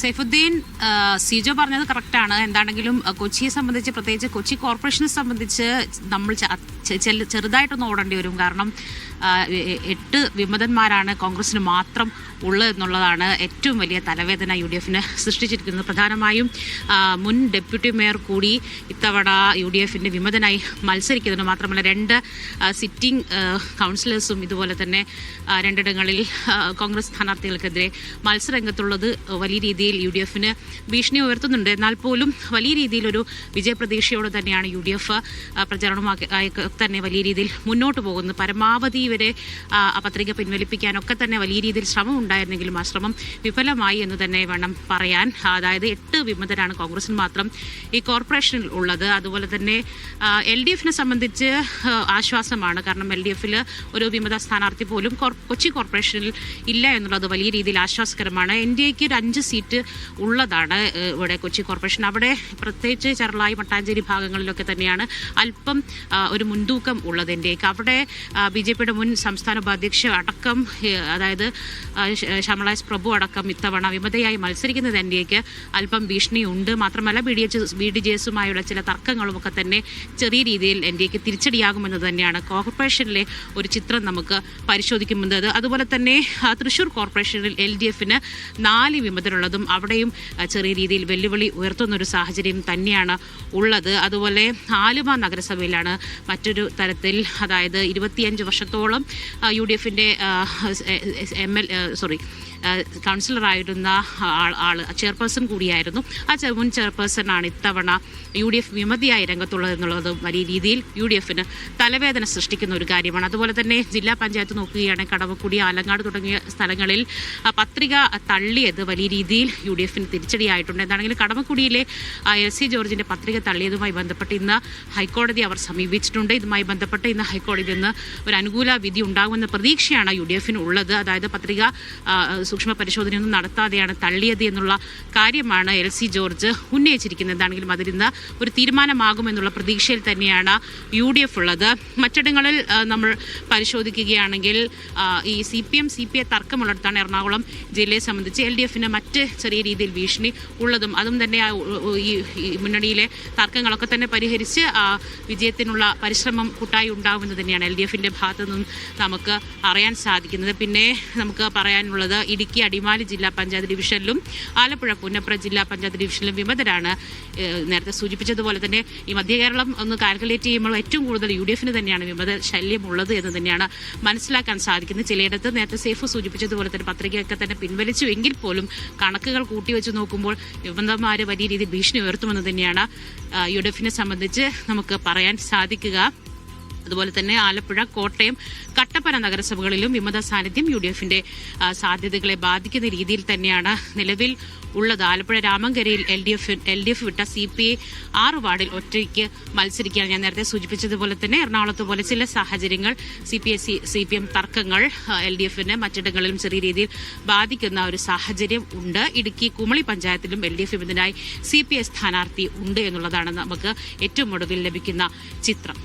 സൈഫുദ്ദീൻ സിജോ പറഞ്ഞത് കറക്റ്റാണ് എന്താണെങ്കിലും കൊച്ചിയെ സംബന്ധിച്ച് പ്രത്യേകിച്ച് കൊച്ചി കോർപ്പറേഷനെ സംബന്ധിച്ച് നമ്മൾ ചെറുതായിട്ടൊന്ന് ഓടേണ്ടി വരും. കാരണം എട്ട് വിമതന്മാരാണ് കോൺഗ്രസിന് മാത്രം ഉള്ളത് എന്നുള്ളതാണ് ഏറ്റവും വലിയ തലവേദന യു ഡി എഫിന് സൃഷ്ടിച്ചിരിക്കുന്നത്. പ്രധാനമായും മുൻ ഡെപ്യൂട്ടി മേയർ കൂടി ഇത്തവണ യു ഡി എഫിന്റെ വിമതനായി മത്സരിക്കുന്നുണ്ട് മാത്രമല്ല രണ്ട് സിറ്റിംഗ് കൗൺസിലേഴ്സും ഇതുപോലെ തന്നെ രണ്ടിടങ്ങളിൽ കോൺഗ്രസ് സ്ഥാനാർത്ഥികൾക്കെതിരെ മത്സരരംഗത്തുള്ളത് വലിയ രീതിയിൽ യു ഡി എഫിന് ഭീഷണി ഉയർത്തുന്നുണ്ട്. എന്നാൽ പോലും വലിയ രീതിയിലൊരു വിജയപ്രതീക്ഷയോടെ തന്നെയാണ് യു ഡി എഫ് പ്രചരണമാക്കി തന്നെ വലിയ രീതിയിൽ മുന്നോട്ട് പോകുന്നത് പരമാവധി ഇവരെ ആ, പത്രിക പിൻവലിപ്പിക്കാനൊക്കെ തന്നെ വലിയ രീതിയിൽ ശ്രമം ഉണ്ടായിരുന്നെങ്കിലും ആ ശ്രമം വിഫലമായി എന്ന് തന്നെ വേണം പറയാൻ. അതായത് എട്ട് വിമതരാണ് കോൺഗ്രസിന് മാത്രം ഈ കോർപ്പറേഷനിൽ ഉള്ളത്. അതുപോലെ തന്നെ എൽ ഡി എഫിനെ സംബന്ധിച്ച് ആശ്വാസമാണ്. കാരണം എൽ ഡി എഫിൽ ഒരു വിമത സ്ഥാനാർത്ഥി പോലും കൊച്ചി കോർപ്പറേഷനിൽ ഇല്ല എന്നുള്ളത് വലിയ രീതിയിൽ ആശ്വാസകരമാണ്. എൻ ഡി എക്ക് ഒരു അഞ്ച് സീറ്റ് ഉള്ളതാണ് ഇവിടെ കൊച്ചി കോർപ്പറേഷൻ. അവിടെ പ്രത്യേകിച്ച് ചെറളായി മട്ടാഞ്ചേരി ഭാഗങ്ങളിലൊക്കെ തന്നെയാണ് അല്പം ഒരു മുൻതൂക്കം ഉള്ളത് ഉള്ളതിന്റെയൊക്കെ അവിടെ ബി ജെ പിയുടെ മുൻ സംസ്ഥാന ഉപാധ്യക്ഷ അടക്കം അതായത് ശ്യാമള പ്രഭു അടക്കം ഇത്തവണ വിമതയായി മത്സരിക്കുന്നത് എൻ ഡി അല്പം ഭീഷണിയുണ്ട്. മാത്രമല്ല B D H B D J എസുമായുള്ള ചില തർക്കങ്ങളും ഒക്കെ തന്നെ ചെറിയ രീതിയിൽ എൻ ഡി എക്ക് തിരിച്ചടിയാകുമെന്ന് തന്നെയാണ് കോർപ്പറേഷനിലെ ഒരു ചിത്രം നമുക്ക് പരിശോധിക്കുന്നത് അതുപോലെ തന്നെ തൃശൂർ കോർപ്പറേഷനിൽ എൽ ഡി എഫിന് നാല് വിമതരുള്ളതും അവിടെയും ചെറിയ രീതിയിൽ വെല്ലുവിളി ഉയർത്തുന്ന ഒരു സാഹചര്യം തന്നെയാണ് ഉള്ളത്. അതുപോലെ ആലുവ നഗരസഭയിലാണ് മറ്റൊരു തരത്തിൽ അതായത് ഇരുപത്തിയഞ്ച് വർഷത്തോളം യു ഡി എഫിന്റെ എം എൽ സോറി കൗൺസിലറായിരുന്ന ആൾ ആൾ ചെയർപേഴ്സൺ കൂടിയായിരുന്നു. ആ മുൻ ചെയർപേഴ്സണാണ് ഇത്തവണ യു ഡി എഫ് വിമതിയായി രംഗത്തുള്ളത് എന്നുള്ളത് വലിയ രീതിയിൽ യു ഡി എഫിന് തലവേദന സൃഷ്ടിക്കുന്ന ഒരു കാര്യമാണ്. അതുപോലെ തന്നെ ജില്ലാ പഞ്ചായത്ത് നോക്കുകയാണെങ്കിൽ കടവക്കുടി ആലങ്ങാട് തുടങ്ങിയ സ്ഥലങ്ങളിൽ പത്രിക തള്ളിയത് വലിയ രീതിയിൽ യു ഡി എഫിന് തിരിച്ചടിയായിട്ടുണ്ട്. എന്താണെങ്കിലും കടവക്കുടിയിലെ എസ് സി ജോർജിന്റെ പത്രിക തള്ളിയതുമായി ബന്ധപ്പെട്ട് ഇന്ന് ഹൈക്കോടതി അവർ സമീപിച്ചിട്ടുണ്ട്. ഇതുമായി ബന്ധപ്പെട്ട് ഇന്ന് ഹൈക്കോടതിയിൽ നിന്ന് ഒരു അനുകൂല വിധി ഉണ്ടാകുമെന്ന പ്രതീക്ഷയാണ് യു ഡി എഫിന് ഉള്ളത് അതായത് പത്രിക സൂക്ഷ്മ പരിശോധനയൊന്നും നടത്താതെയാണ് തള്ളിയത് എന്നുള്ള കാര്യമാണ് എൽ സി ജോർജ് ഉന്നയിച്ചിരിക്കുന്നത്. എന്താണെങ്കിലും അതിൽ നിന്ന് ഒരു തീരുമാനമാകുമെന്നുള്ള പ്രതീക്ഷയിൽ തന്നെയാണ് യു ഡി എഫ് ഉള്ളത്. മറ്റിടങ്ങളിൽ നമ്മൾ പരിശോധിക്കുകയാണെങ്കിൽ ഈ C P M C P I തർക്കമുള്ളിടത്താണ് Ernakulam ജില്ലയെ സംബന്ധിച്ച് എൽ ഡി എഫിന് മറ്റ് ചെറിയ രീതിയിൽ ഭീഷണി ഉള്ളതും അതും തന്നെ ഈ മുന്നണിയിലെ തർക്കങ്ങളൊക്കെ തന്നെ പരിഹരിച്ച് വിജയത്തിനുള്ള പരിശ്രമം കൂട്ടായി ഉണ്ടാവുന്നത് തന്നെയാണ് എൽ ഡി എഫിന്റെ ഭാഗത്തു നിന്നും നമുക്ക് അറിയാൻ സാധിക്കുന്നത്. പിന്നെ നമുക്ക് പറയാനുള്ളത് ഇടുക്കി അടിമാലി ജില്ലാ പഞ്ചായത്ത് ഡിവിഷനിലും ആലപ്പുഴ പുന്നപ്ര ജില്ലാ പഞ്ചായത്ത് ഡിവിഷനിലും വിമതരാണ് നേരത്തെ സൂചിപ്പിച്ചതുപോലെ തന്നെ ഈ മധ്യ കേരളം ഒന്ന് കാൽക്കുലേറ്റ് ചെയ്യുമ്പോൾ ഏറ്റവും കൂടുതൽ യു ഡി എഫിന് തന്നെയാണ് വിമത ശല്യമുള്ളത് എന്ന് തന്നെയാണ് മനസ്സിലാക്കാൻ സാധിക്കുന്നത്. ചിലയിടത്ത് നേരത്തെ സേഫ് സൂചിപ്പിച്ചതുപോലെ തന്നെ പത്രികയൊക്കെ തന്നെ പിൻവലിച്ചു എങ്കിൽ പോലും കണക്കുകൾ കൂട്ടിവെച്ച് നോക്കുമ്പോൾ വിമതന്മാർ വലിയ രീതിയിൽ ഭീഷണി ഉയർത്തുമെന്ന് തന്നെയാണ് ആ, യു സംബന്ധിച്ച് നമുക്ക് പറയാൻ സാധിക്കുക. അതുപോലെ തന്നെ ആലപ്പുഴ കോട്ടയം കട്ടപ്പന നഗരസഭകളിലും വിമത സാന്നിധ്യം യു ഡി എഫിന്റെ സാധ്യതകളെ ബാധിക്കുന്ന രീതിയിൽ തന്നെയാണ് നിലവിൽ ഉള്ളത്. Alappuzha രാമങ്കരയിൽ L D F L D F വിട്ട സി പി ഐ ആറ് വാർഡിൽ ഒറ്റയ്ക്ക് മത്സരിക്കാൻ ഞാൻ നേരത്തെ സൂചിപ്പിച്ചതുപോലെ തന്നെ എറണാകുളത്ത് പോലെ ചില സാഹചര്യങ്ങൾ C P I C P M തർക്കങ്ങൾ എൽ ഡി എഫിന് മറ്റിടങ്ങളിലും ചെറിയ രീതിയിൽ ബാധിക്കുന്ന ഒരു സാഹചര്യം ഉണ്ട്. ഇടുക്കി കുമളി പഞ്ചായത്തിലും എൽ ഡി എഫ് ഇതിനായി സി പി ഐ സ്ഥാനാർത്ഥി ഉണ്ട് എന്നുള്ളതാണ് നമുക്ക് ഏറ്റവും ഒടുവിൽ ലഭിക്കുന്ന ചിത്രം.